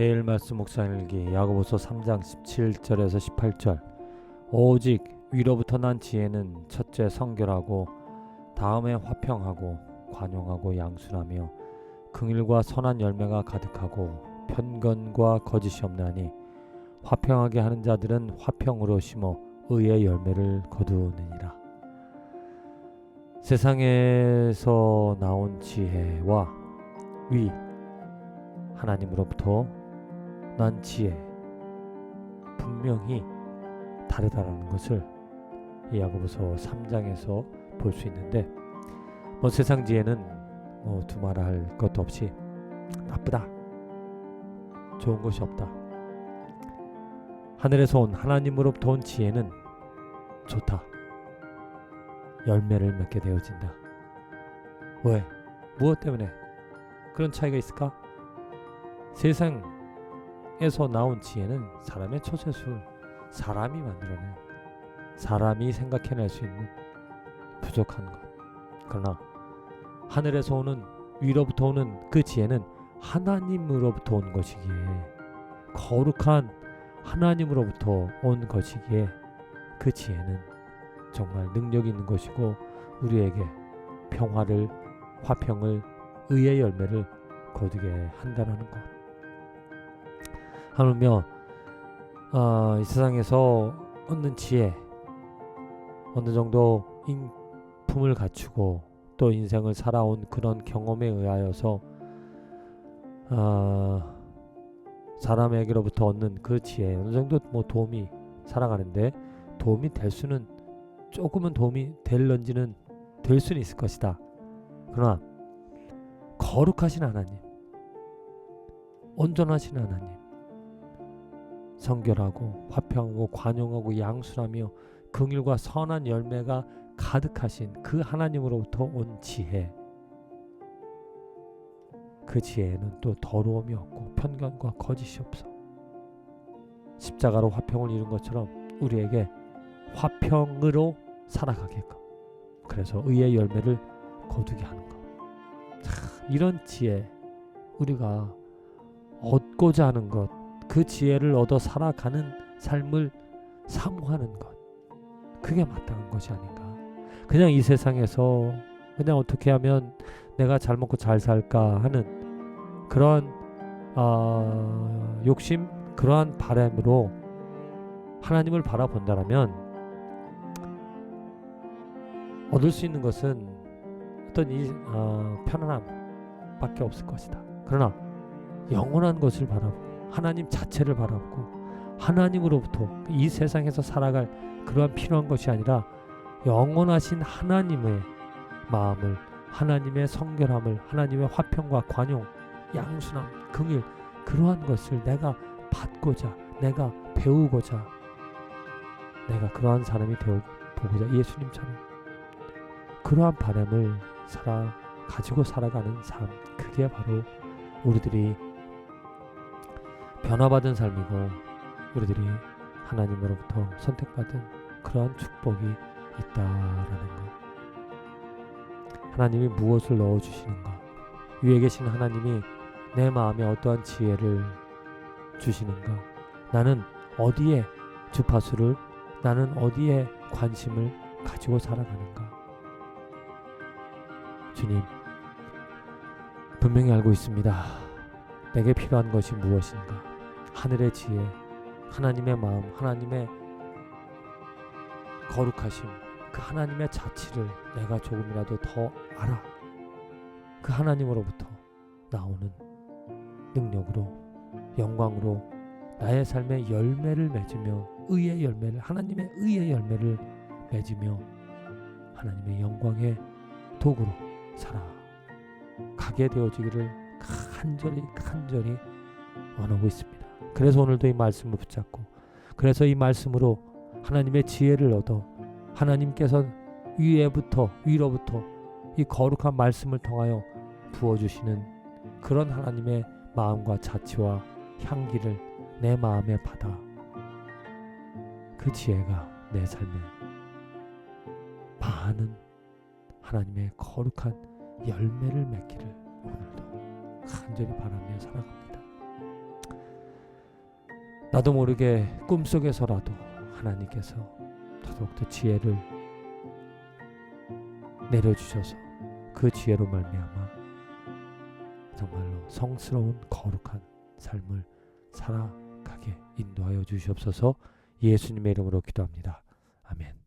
매일 말씀 묵상일기 야고보서 3장 17절에서 18절. 오직 위로부터 난 지혜는 첫째 성결하고 다음에 화평하고 관용하고 양순하며 긍일과 선한 열매가 가득하고 편견과 거짓이 없나니 화평하게 하는 자들은 화평으로 심어 의의 열매를 거두느니라. 세상에서 나온 지혜와 위 하나님으로부터 난 지혜 분명히 다르다라는 것을 이 야고보서 3장에서 볼 수 있는데 뭐 세상 지혜는 뭐 두말할 것도 없이 나쁘다 좋은 것이 없다. 하늘에서 온 하나님으로부터 온 지혜는 좋다. 열매를 맺게 되어진다. 왜? 무엇 때문에? 그런 차이가 있을까? 세상 에서 나온 지혜는 사람의 초세수, 사람이 만들어낸, 사람이 생각해낼 수 있는 부족한 것. 그러나 하늘에서 오는 위로부터 오는 그 지혜는 하나님으로부터 온 것이기에 거룩한 하나님으로부터 온 것이기에 그 지혜는 정말 능력 있는 것이고 우리에게 평화를 화평을 의의 열매를 거두게 한다는 것. 하물며 어, 이 세상에서 얻는 지혜 어느 정도 인품을 갖추고 또 인생을 살아온 그런 경험에 의하여서 어, 사람에게로부터 얻는 그 지혜 어느 정도 뭐 도움이 살아가는데 도움이 될 수는 조금은 도움이 될런지는 될 수는 있을 것이다. 그러나 거룩하신 하나님, 온전하신 하나님, 성결하고 화평하고 관용하고 양순하며 긍일과 선한 열매가 가득하신 그 하나님으로부터 온 지혜. 그 지혜는 또 더러움이 없고 편견과 거짓이 없어. 십자가로 화평을 이룬 것처럼 우리에게 화평으로 살아가게끔. 그래서 의의 열매를 거두게 하는 것. 참, 이런 지혜 우리가 얻고자 하는 것, 그 지혜를 얻어 살아가는 삶을 사모하는 것. 그게 마땅한 것이 아닌가. 그냥 이 세상에서 그냥 어떻게 하면 내가 잘 먹고 잘 살까 하는 그러한 어, 욕심, 그러한 바람으로 하나님을 바라본다라면 얻을 수 있는 것은 어떤 이 어, 편안함밖에 없을 것이다. 그러나 영원한 것을 바라보고 하나님 자체를 바라보고 하나님으로부터 이 세상에서 살아갈 그러한 필요한 것이 아니라 영원하신 하나님의 마음을 하나님의 성결함을 하나님의 화평과 관용 양순함 긍일 그러한 것을 내가 받고자 내가 배우고자 내가 그러한 사람이 되어 보고자 예수님처럼 그러한 바람을 살아 가지고 살아가는 삶 그게 바로 우리들이 변화받은 삶이고 우리들이 하나님으로부터 선택받은 그러한 축복이 있다라는 것. 하나님이 무엇을 넣어 주시는가? 위에 계신 하나님이 내 마음에 어떠한 지혜를 주시는가? 나는 어디에 주파수를 나는 어디에 관심을 가지고 살아가는가? 주님, 분명히 알고 있습니다. 내게 필요한 것이 무엇인가? 하늘의 지혜, 하나님의 마음, 하나님의 거룩하심, 그 하나님의 자치를 내가 조금이라도 더 알아. 그 하나님으로부터 나오는 능력으로, 영광으로 나의 삶의 열매를 맺으며 의의 열매를 하나님의 의의 열매를 맺으며 하나님의 영광의 도구로 살아 가게 되어지기를 간절히 간절히 원하고 있습니다. 그래서 오늘도 이 말씀을 붙잡고 그래서 이 말씀으로 하나님의 지혜를 얻어 하나님께서 위에부터 위로부터 이 거룩한 말씀을 통하여 부어 주시는 그런 하나님의 마음과 자치와 향기를 내 마음에 받아 그 지혜가 내 삶에 많은 하나님의 거룩한 열매를 맺기를 오늘도 간절히 바라며 살아갑니다. 나도 모르게 꿈속에서라도 하나님께서 더더욱더 지혜를 내려주셔서 그 지혜로 말미암아 정말로 성스러운 거룩한 삶을 살아가게 인도하여 주시옵소서 예수님의 이름으로 기도합니다. 아멘.